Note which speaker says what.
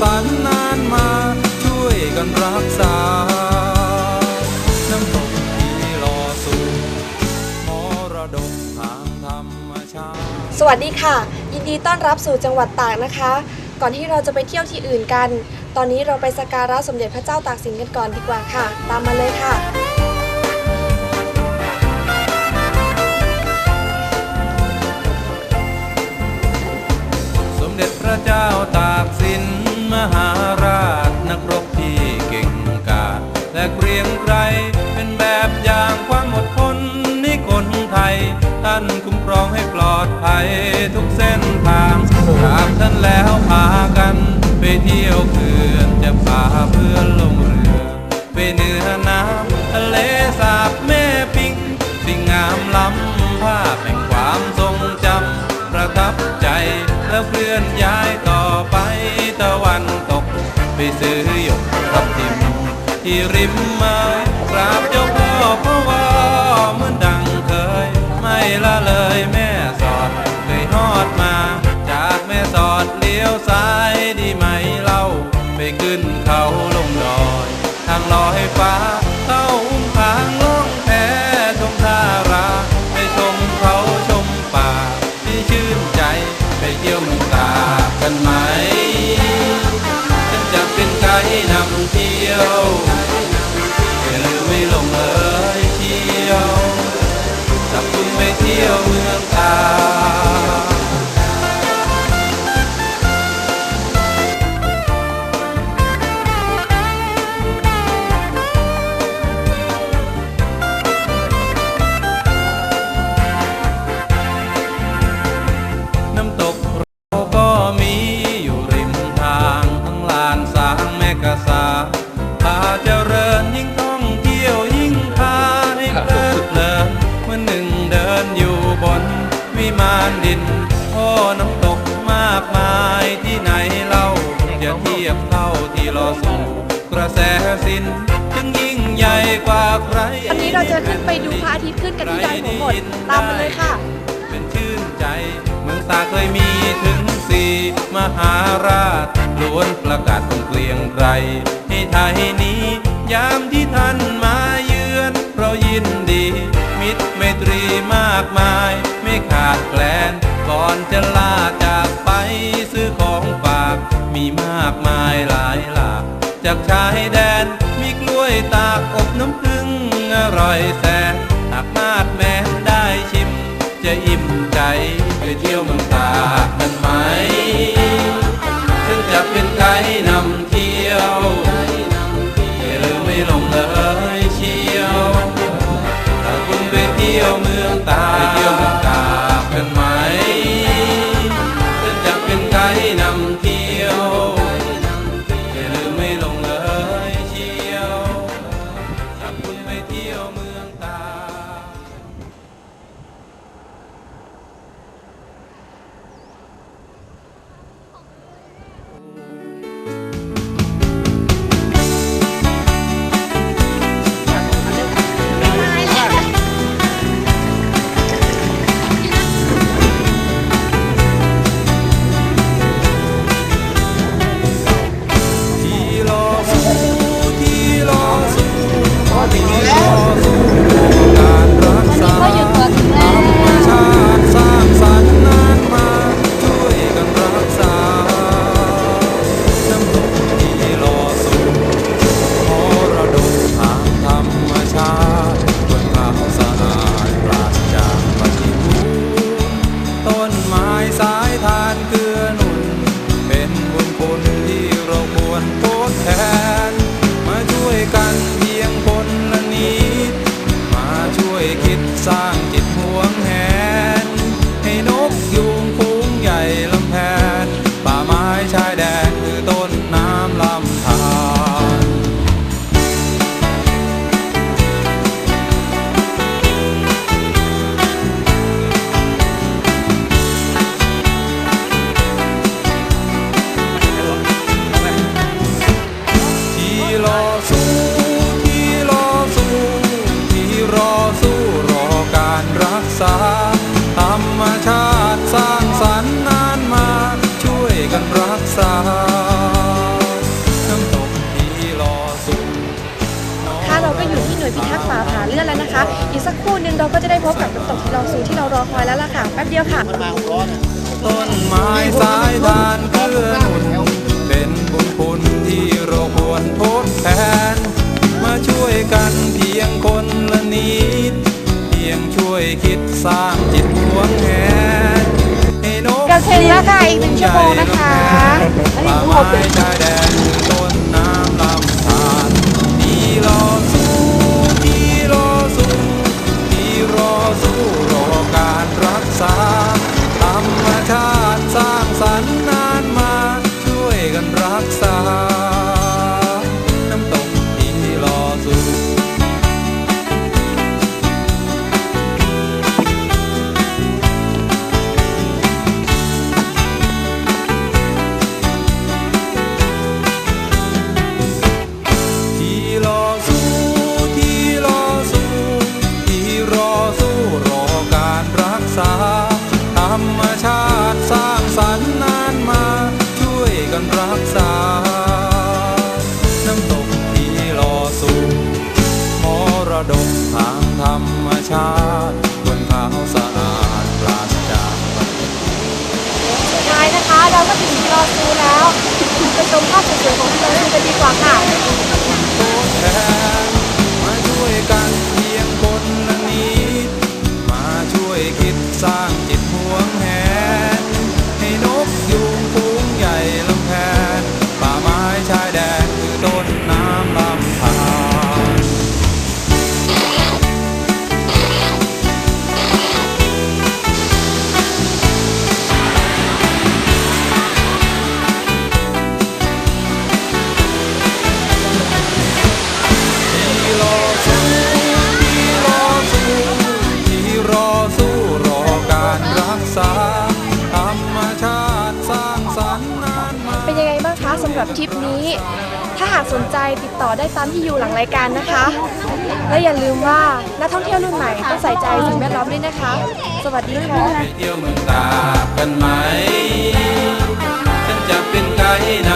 Speaker 1: ฝันนานมาช่วยกันรักษา น้ำตกที่รอ
Speaker 2: สู่
Speaker 1: มรดกทางธรรมชาติ
Speaker 2: สวัสดีค่ะ ยินดีต้อนรับสู่จังหวัดตากนะคะ ก่อนที่เราจะไปเที่ยวที่อื่นกัน ตอนนี้เราไปสักการะสมเด็จพระเจ้าตากสินกันก่อนดีกว่าค่ะ ตามมาเลยค่ะ
Speaker 1: สมเด็จพระเจ้าตากสิน มหาราชนักรบที่เก่งกาจและเกรียงไกรเป็นแบบอย่างความอดทนให้คนไทย ท่านคุ้มครองให้ปลอดภัยทุกเส้นทางกราบท่านแล้วพา ไปซื้อหยกทับทิมที่ริมมากราบเจ้าพ่อพ่อว่าเหมือนดังเคย ไม่ละเลยแม่ จานดินโอ้น้ำตกมากมายที่ไหนเล่าจะเทียบเท่าที่รอสู่กระแสสินจึงยิ่งใหญ่กว่าใคร
Speaker 2: วันนี้เราจะขึ้นไปดูพระอาทิตย์ขึ้นกันที่ดอยหัวหมดตามมาเลยค่ะ
Speaker 1: เป็นชื่นใจเมืองตากเคยมีถึงสี่มหาราชล้วนประกาศคนเกลียงไกรให้ไทยนี้ ยามที่ท่านมาเยือน เรายินดี มิตรไมตรีมากมายไม่ ขาดแคลน ก่อนจะลาจากไปซื้อของฝากมีมากมายหลายหลากจากชายแดนมีกล้วยตากอบน้ำผึ้งอร่อยแสน เรา
Speaker 2: ก็อยู่ที่หน่วยพิทักษ์ป่าผาเลื่อนแล้วนะคะ อีกสักครู่หนึงเราก็จะได้พบกับน้ำตกทีลองซูที่เรารอคอยแล้วล่ะค่ะ แป๊บเดียวค่ะ
Speaker 1: ต้นไม้สายทานเกื้อหนุนเป็นบุญคุณที่เราควรทดแทน มาช่วยกันเพียงคนละนิด เพียงช่วยคิดสร้างจิตหวงแหนให้นก
Speaker 2: เราถึงแล้วค่ะอีกหนึ่งชั่วโมงนะคะ
Speaker 1: ป่าไม้ชายแดนคือต้นน้ำล รั ชาติบนขาวสะอาดปราศจากวัตถุ
Speaker 2: สุดท้ายนะคะ เราก็ถึงทีลอซูแล้วไปชมภาพสวยๆของทีลอซูกันดีกว่าค่ะ
Speaker 1: รั
Speaker 2: บทริปนี้ ถ้าหากสนใจติดต่อได้ตามที่อยู่หลังรายการนะคะ และอย่าลืมว่านักท่องเที่ยวรุ่นใหม่ต้องใส่ใจสิ่งแวดล้อมด้วยนะคะ สวัสดีค่ะ
Speaker 1: ไปเที่ยวเมืองตากกันไหมฉันจะเป็นไกด์